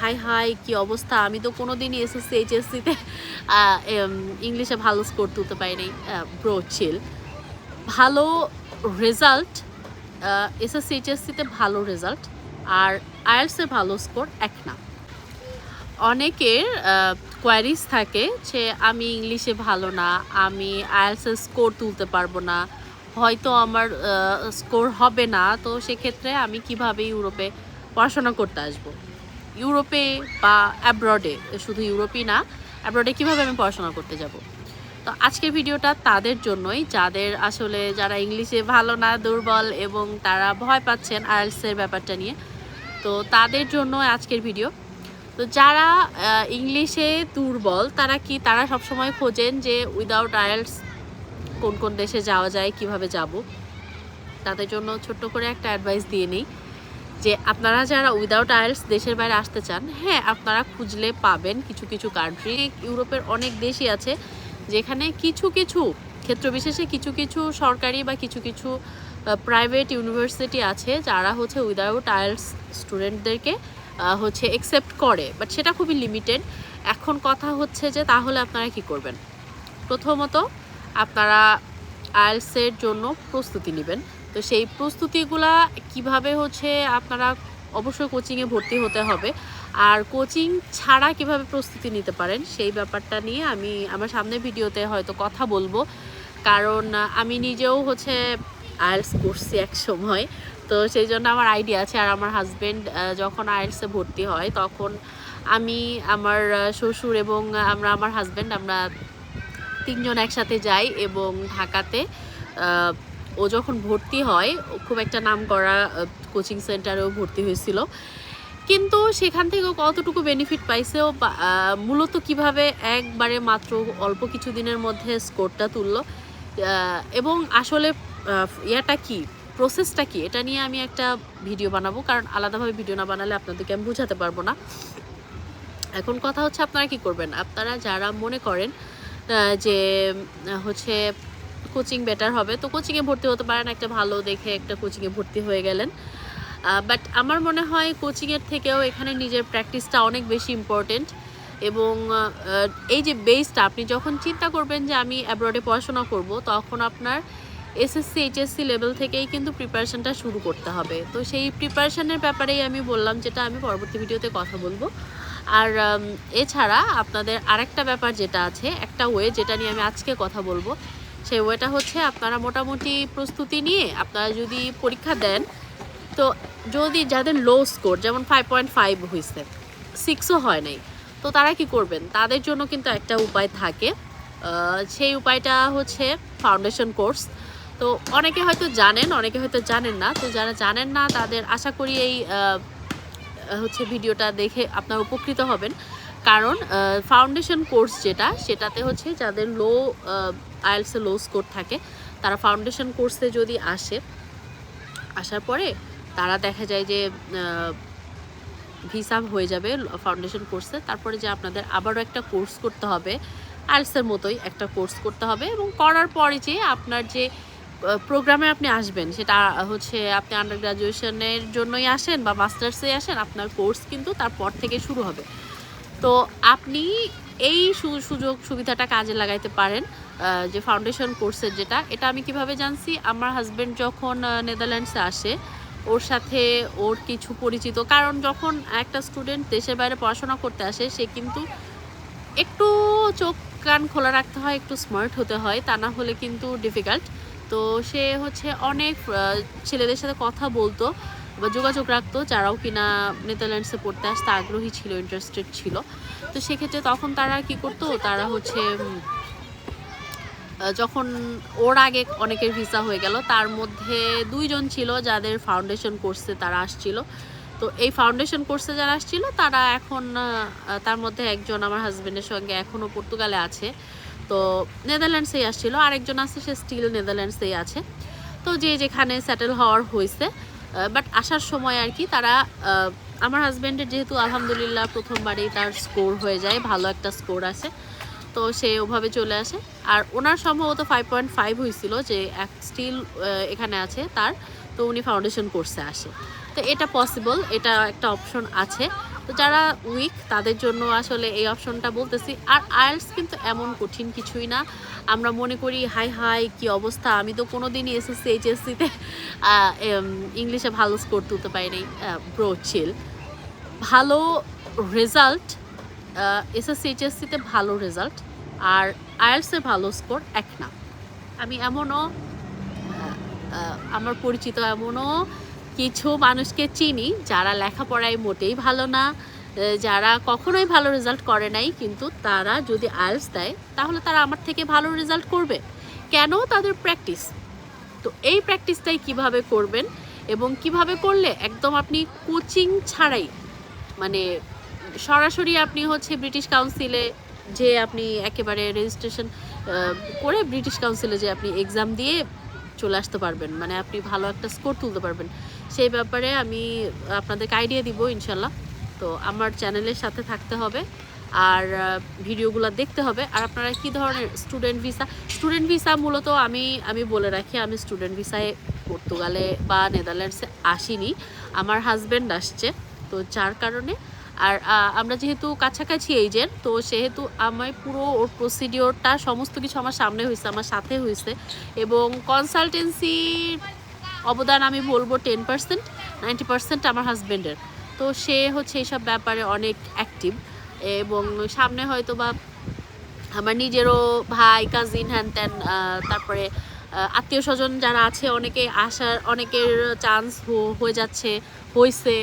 High high, কি অবস্থা? আমি তো কোনোদিনই এসএসসি, এইচএসসিতে ইংলিশে ভালো স্কোর তুলতে পারিনি ব্রো চিল ভালো রেজাল্ট এসএসসি, এইচএসসিতে ভালো রেজাল্ট আর আয়ার্সে ভালো স্কোর এক না। অনেকের কোয়ারিজ থাকে যে, আমি ইংলিশে ভালো না, আমি আয়ার্সের স্কোর তুলতে পারব না, হয়তো আমার স্কোর হবে না, তো সেক্ষেত্রে আমি কীভাবে ইউরোপে পড়াশোনা করতে আসব? ইউরোপে বা অ্যাব্রডে শুধু ইউরোপই না অ্যাব্রডে কীভাবে আমি পড়াশোনা করতে যাব? তো আজকের ভিডিওটা তাদের জন্যই, যাদের আসলে যারা ইংলিশে ভালো না, দুর্বল এবং তারা ভয় পাচ্ছেন আয়ার্সের ব্যাপারটা নিয়ে, তো তাদের জন্য আজকের ভিডিও। তো যারা ইংলিশে দুর্বল, তারা কি, তারা সবসময় খোঁজেন যে উইদাউট আয়ার্স কোন কোন দেশে যাওয়া যায়, কীভাবে যাব? তাদের জন্য ছোট্ট করে একটা অ্যাডভাইস দিয়ে নিই। যে আপনারা যারা উইদাউট আয়ার্স দেশের বাইরে আসতে চান হ্যাঁ আপনারা খুঁজলে পাবেন কিছু কিছু কান্ট্রি ইউরোপের অনেক দেশই আছে যেখানে কিছু কিছু ক্ষেত্র বিশেষে কিছু কিছু সরকারি বা কিছু কিছু প্রাইভেট ইউনিভার্সিটি আছে যারা হচ্ছে উইদাউট আয়ার্স স্টুডেন্টদেরকে হচ্ছে একসেপ্ট করে। বাট সেটা খুবই লিমিটেড এখন কথা হচ্ছে যে তাহলে আপনারা কি করবেন? প্রথমত আপনারা আইএলসের জন্য প্রস্তুতি নেবেন। তো সেই প্রস্তুতিগুলা কীভাবে হচ্ছে আপনারা অবশ্যই কোচিংয়ে ভর্তি হতে হবে। আর কোচিং ছাড়া কীভাবে প্রস্তুতি নিতে পারেন, সেই ব্যাপারটা নিয়ে আমি আমার সামনের ভিডিওতে হয়তো কথা বলব। কারণ আমি নিজেও হচ্ছে আইএলস করছি এক সময়, তো সেই জন্য আমার আইডিয়া আছে। আর আমার হাজব্যান্ড যখন আইএলসে ভর্তি হয়, তখন আমি আমার শ্বশুর এবং আমরা আমার হাজব্যান্ড আমরা তিনজন একসাথে যাই এবং ঢাকাতে ও যখন ভর্তি হয় খুব একটা নাম করা কোচিং সেন্টারেও ভর্তি হয়েছিল। কিন্তু সেখান থেকেও কতটুকু বেনিফিট পাইছে ও বা- মূলত কীভাবে একবারে মাত্র অল্প কিছু দিনের মধ্যে স্কোরটা তুললো এবং আসলে ইয়াটা কি প্রসেসটা কি, এটা নিয়ে আমি একটা ভিডিও বানাবো, কারণ আলাদাভাবে ভিডিও না বানালে আপনাদেরকে আমি বোঝাতে পারব না। এখন কথা হচ্ছে আপনারা কি করবেন? আপনারা যারা মনে করেন যে, হচ্ছে কোচিং বেটার হবে। তো কোচিংয়ে ভর্তি হতে পারেন, একটা ভালো দেখে একটা কোচিংয়ে ভর্তি হয়ে গেলেন। বাট আমার মনে হয় কোচিংয়ের থেকেও এখানে নিজের প্র্যাকটিসটা অনেক বেশি ইম্পর্টেন্ট এবং এই যে বেসটা আপনি যখন চিন্তা করবেন যে আমি অ্যাব্রডে পড়াশোনা করব, তখন আপনার এসএসসি এইচএসসি লেভেল থেকেই কিন্তু প্রিপারেশনটা শুরু করতে হবে। তো সেই প্রিপারেশানের ব্যাপারেই আমি বললাম, যেটা আমি পরবর্তী ভিডিওতে কথা বলব। আর এছাড়া আপনাদের আরেকটা ব্যাপার যেটা আছে, একটা ওয়ে যেটা নিয়ে আমি আজকে কথা বলব সেই ওয়েটা হচ্ছে আপনারা মোটামুটি প্রস্তুতি নিয়ে আপনারা যদি পরীক্ষা দেন, তো যদি যাদের লো স্কোর যেমন ফাইভ পয়েন্ট ফাইভ হয়েছে সিক্সও হয় নাই, তো তারা কি করবেন? তাদের জন্য কিন্তু একটা উপায় থাকে। সেই উপায়টা হচ্ছে ফাউন্ডেশন কোর্স তো অনেকে হয়তো জানেন, অনেকে হয়তো জানেন না। তো যারা জানেন না, তাদের আশা করি এই হচ্ছে ভিডিওটা দেখে আপনারা উপকৃত হবেন। কারণ ফাউন্ডেশন কোর্স যেটা, সেটাতে হচ্ছে যাদের লো আইএলসে লো স্কোর থাকে, তারা ফাউন্ডেশন কোর্সে যদি আসে, আসার পরে তারা দেখা যায় যে ভিসা হয়ে যাবে ফাউন্ডেশন কোর্সে তারপরে যে আপনাদের আবারও একটা কোর্স করতে হবে, আইএলসের মতোই একটা কোর্স করতে হবে এবং করার পরে যে আপনার যে প্রোগ্রামে আপনি আসবেন, সেটা হচ্ছে আপনি আন্ডার গ্রাজুয়েশনের জন্যই আসেন বা মাস্টার্সে আসেন, আপনার কোর্স কিন্তু তারপর থেকে শুরু হবে। তো আপনি এই সুযোগ সুবিধাটা কাজে লাগাইতে পারেন যে ফাউন্ডেশন কোর্সের যেটা, এটা আমি কীভাবে জানছি? আমার হাজব্যান্ড যখন নেদারল্যান্ডসে আসে, ওর সাথে ওর কিছু পরিচিত, কারণ যখন একটা স্টুডেন্ট দেশের বাইরে পড়াশোনা করতে আসে, সে কিন্তু একটু চোখ কান খোলা রাখতে হয়, একটু স্মার্ট হতে হয়, তা না হলে কিন্তু ডিফিকাল্ট তো সে হচ্ছে অনেক ছেলেদের সাথে কথা বলতো বা যোগাযোগ রাখতো, যারাও কিনা নেদারল্যান্ডসে পড়তে আসতে আগ্রহী ছিল ইন্টারেস্টেড ছিল। তো সেক্ষেত্রে তখন তারা কি করতো, তারা হচ্ছে যখন ওর আগে অনেকের ভিসা হয়ে গেল, তার মধ্যে দুইজন ছিল যাদের ফাউন্ডেশন কোর্সে তারা আসছিল। তো এই ফাউন্ডেশন কোর্সে যারা আসছিল, তারা এখন তার মধ্যে একজন আমার হাজব্যান্ডের সঙ্গে এখনও পর্তুগালে আছে। তো নেদারল্যান্ডসেই আসছিল, আরেকজন আছে, সে স্টিল নেদারল্যান্ডসেই আছে। তো যে যেখানে সেটেল হওয়ার হয়েছে বাট আসার সময় আর কি তারা আমার হাজব্যান্ডের যেহেতু আলহামদুলিল্লাহ প্রথমবারেই তার স্কোর হয়ে যায়, ভালো একটা স্কোর আছে, তো সে ওভাবে চলে আসে। আর ওনার সম্ভবত ফাইভ পয়েন্ট ফাইভ হয়েছিল যে এক স্টিল এখানে আছে তার, তো উনি ফাউন্ডেশন কোর্সে আসে। তো এটা পসিবল এটা একটা অপশন আছে। তো যারা উইক তাদের জন্য আসলে এই অপশনটা বলতেছি। আর আইএলস কিন্তু এমন কঠিন কিছুই না। আমরা মনে করি, হাই হাই, কি অবস্থা? আমি তো কোনো দিনই এসএসসি এইচএসসিতে ইংলিশে ভালো স্কোর তুলতে পারিনি ব্রো চিল ভালো রেজাল্ট এসএসসি এইচএসসিতে ভালো রেজাল্ট আর আইএলসের ভালো স্কোর এক না। আমি এমনও আমার পরিচিত এমনও কিছু মানুষকে চিনি, যারা লেখাপড়ায় মোটেই ভালো না যারা কখনোই ভালো রেজাল্ট করে নাই, কিন্তু তারা যদি আইএলস দেয়, তাহলে তারা আমার থেকে ভালো রেজাল্ট করবে। কেন? তাদের প্র্যাকটিস তো এই প্র্যাকটিসটাই কীভাবে করবেন এবং কীভাবে করলে একদম আপনি কোচিং ছাড়াই মানে সরাসরি আপনি হচ্ছে ব্রিটিশ কাউন্সিলে যে আপনি একেবারে রেজিস্ট্রেশন করে ব্রিটিশ কাউন্সিলে যে আপনি এক্সাম দিয়ে চলে আসতে পারবেন। মানে আপনি ভালো একটা স্কোর তুলতে পারবেন। সেই ব্যাপারে আমি আপনাদেরকে আইডিয়া দিব ইনশাল্লাহ। তো আমার চ্যানেলের সাথে থাকতে হবে আর ভিডিওগুলো দেখতে হবে। আর আপনারা কি ধরনের স্টুডেন্ট ভিসা স্টুডেন্ট ভিসা মূলত আমি আমি বলে রাখি, আমি স্টুডেন্ট ভিসায় পর্তুগালে বা নেদারল্যান্ডসে আসিনি। আমার হাজব্যান্ড আসছে, তো যার কারণে। আর আমরা যেহেতু কাছাকাছি এইজের তো সেহেতু আমার পুরো ওর প্রসিডিওরটা সমস্ত কিছু আমার সামনে হয়েছে আমার সাথে হয়েছে এবং কনসালটেন্সির অবদান আমি বলব টেন পার্সেন্ট, নাইনটি পার্সেন্ট আমার হাজব্যান্ডের তো সে হচ্ছে এইসব ব্যাপারে অনেক অ্যাক্টিভ এবং সামনে হয়তো বা আমার নিজেরও ভাই কাজিন হ্যান ত্যান তারপরে আত্মীয় স্বজন যারা আছে, অনেকে আসার, অনেকের চান্স হয়ে যাচ্ছে হয়েছে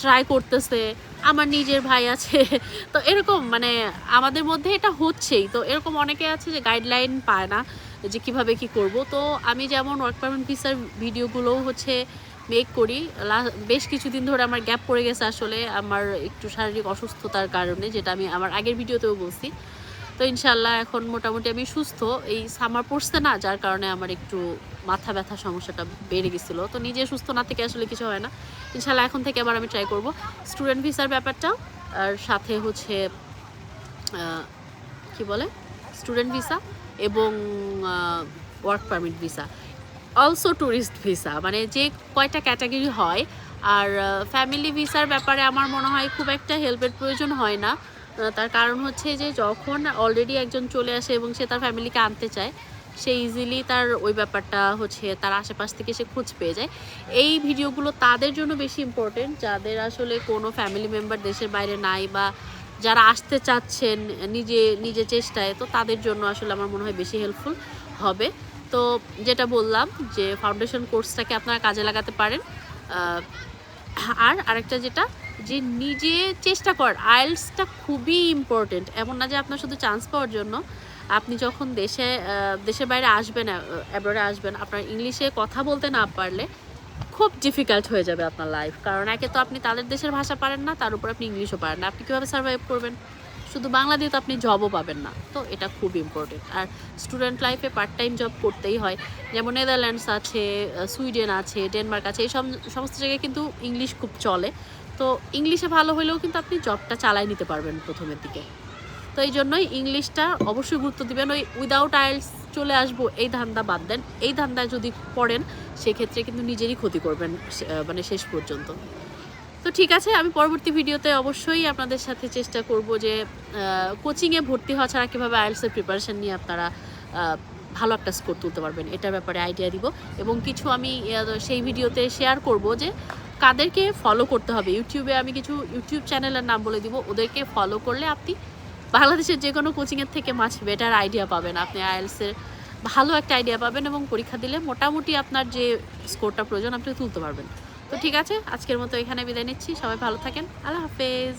ট্রাই করতেছে, আমার নিজের ভাই আছে। তো এরকম মানে আমাদের মধ্যে এটা হচ্ছেই। তো এরকম অনেকে আছে যে গাইডলাইন পায় না। যে কীভাবে কি করব। তো আমি যেমন ওয়ার্ক পারমিট ভিসার ভিডিওগুলোও হচ্ছে মেক করি। বেশ কিছুদিন ধরে আমার গ্যাপ পড়ে গেছে আসলে, আমার একটু শারীরিক অসুস্থতার কারণে, যেটা আমি আমার আগের ভিডিওতেও বলছি। তো ইনশাল্লাহ এখন মোটামুটি আমি সুস্থ। এই সামার পড়ছে না, যার কারণে আমার একটু মাথা ব্যথা সমস্যাটা বেড়ে গেছিল। তো নিজে সুস্থ না থেকে আসলে কিছু হয় না। ইনশাল্লাহ এখন থেকে আবার আমি ট্রাই করব। স্টুডেন্ট ভিসার ব্যাপারটা আর সাথে হচ্ছে কি বলে? স্টুডেন্ট ভিসা এবং work permit visa also tourist visa মানে যে কয়টা ক্যাটাগরি হয়, আর ফ্যামিলি ভিসার ব্যাপারে আমার মনে হয় খুব একটা হেল্পের প্রয়োজন হয় না। তার কারণ হচ্ছে যে যখন অলরেডি একজন চলে আসে এবং সে তার ফ্যামিলিকে আনতে চায়, সে ইজিলি তার ওই ব্যাপারটা হচ্ছে তার আশেপাশ থেকে সে খোঁজ পেয়ে যায়। এই ভিডিওগুলো তাদের জন্য বেশি ইম্পর্টেন্ট যাদের আসলে কোনো ফ্যামিলি মেম্বার দেশের বাইরে নাই বা যারা আসতে চাচ্ছেন নিজে নিজে চেষ্টায়, তো তাদের জন্য আসলে আমার মনে হয় বেশি হেল্পফুল হবে। তো যেটা বললাম যে ফাউন্ডেশন কোর্সটাকে আপনারা কাজে লাগাতে পারেন। আর আরেকটা যেটা, যে নিজে চেষ্টা কর আইএলসটা খুবই ইম্পর্টেন্ট এমন না যে আপনার শুধু চান্স পাওয়ার জন্য। আপনি যখন দেশে দেশের বাইরে আসবেন অ্যাব্রোডে আসবেন, আপনার ইংলিশে কথা বলতে না পারলে খুব ডিফিকাল্ট হয়ে যাবে আপনার লাইফ কারণ একে তো আপনি তাদের দেশের ভাষা পারেন না, তার উপর আপনি ইংলিশও পারেন না। আপনি কীভাবে সার্ভাইভ করবেন? শুধু বাংলা দিয়ে তো আপনি জবও পাবেন না। তো এটা খুব ইম্পর্টেন্ট আর স্টুডেন্ট লাইফে পার্ট টাইম জব করতেই হয়। যেমন নেদারল্যান্ডস আছে সুইডেন আছে ডেনমার্ক আছে এই সমস্ত জায়গায় কিন্তু ইংলিশ খুব চলে। তো ইংলিশে ভালো হলেও কিন্তু আপনি জবটা চালাই নিতে পারবেন প্রথমের দিকে। তো এই জন্যই ইংলিশটা অবশ্যই গুরুত্ব দিবেন। ওই উইদাউট আইলস চলে আসব, এই ধান্দা বাদ দেন। এই ধান্দায় যদি পড়েন, সেক্ষেত্রে কিন্তু নিজেরই ক্ষতি করবেন মানে শেষ পর্যন্ত। তো ঠিক আছে, আমি পরবর্তী ভিডিওতে অবশ্যই আপনাদের সাথে চেষ্টা করব যে কোচিংয়ে ভর্তি হওয়া ছাড়া কীভাবে আইএলসের প্রিপারেশন নিয়ে আপনারা ভালো একটা স্কোর তুলতে পারবেন, এটার ব্যাপারে আইডিয়া দিব। এবং কিছু আমি সেই ভিডিওতে শেয়ার করব যে, কাদেরকে ফলো করতে হবে? ইউটিউবে আমি কিছু ইউটিউব চ্যানেলের নাম বলে দিব, ওদেরকে ফলো করলে আপনি বাংলাদেশের যে কোনো কোচিংয়ের থেকে মাছ বেটার আইডিয়া পাবেন আপনি আইএলসের ভালো একটা আইডিয়া পাবেন এবং পরীক্ষা দিলে মোটামুটি আপনার যে স্কোরটা প্রয়োজন আপনি তুলতে পারবেন। তো ঠিক আছে, আজকের মতো এখানে বিদায় নিচ্ছি। সবাই ভালো থাকেন। আল্লাহ হাফেজ।